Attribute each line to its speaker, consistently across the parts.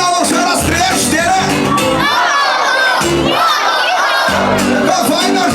Speaker 1: brawo, szara, stryjesz, nie? Brawo! Brawo! Brawo! To fajna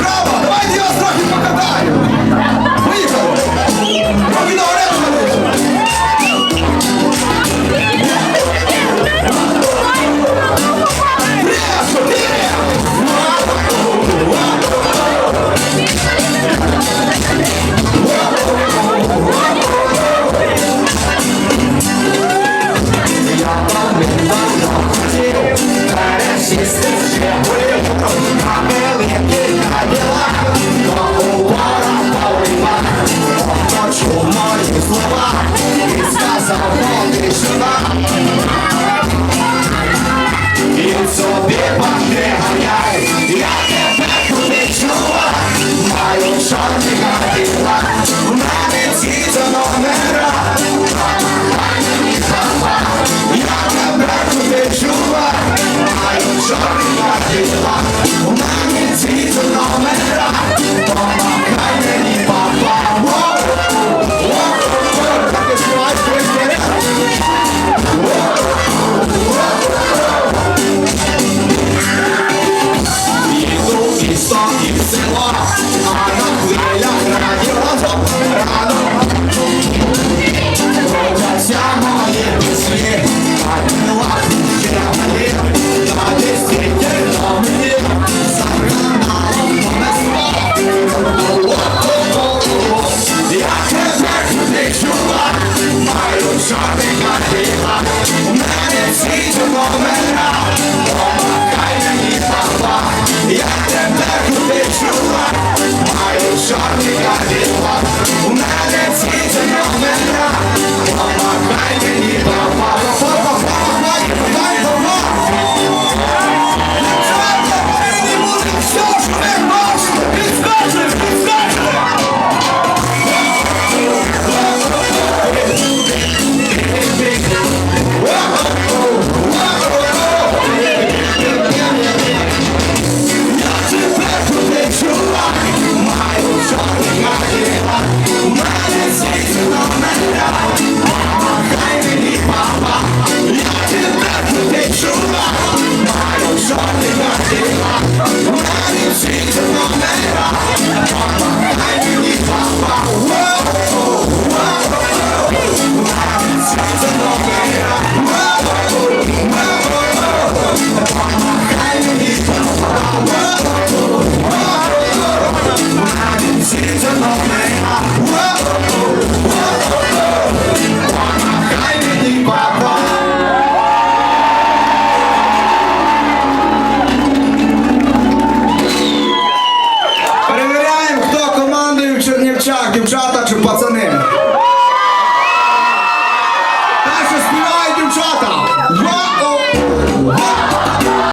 Speaker 1: тишина І собі пахне ганяй, я тебе туди чула, маю чорні гадила, в мене з'їдено гнера, я тебе туди чула, маю чорні гадила. İsa, İsa, İsa, İsa, İsa, İsa, İsa, İsa, Obrigado. краще співають дівчата!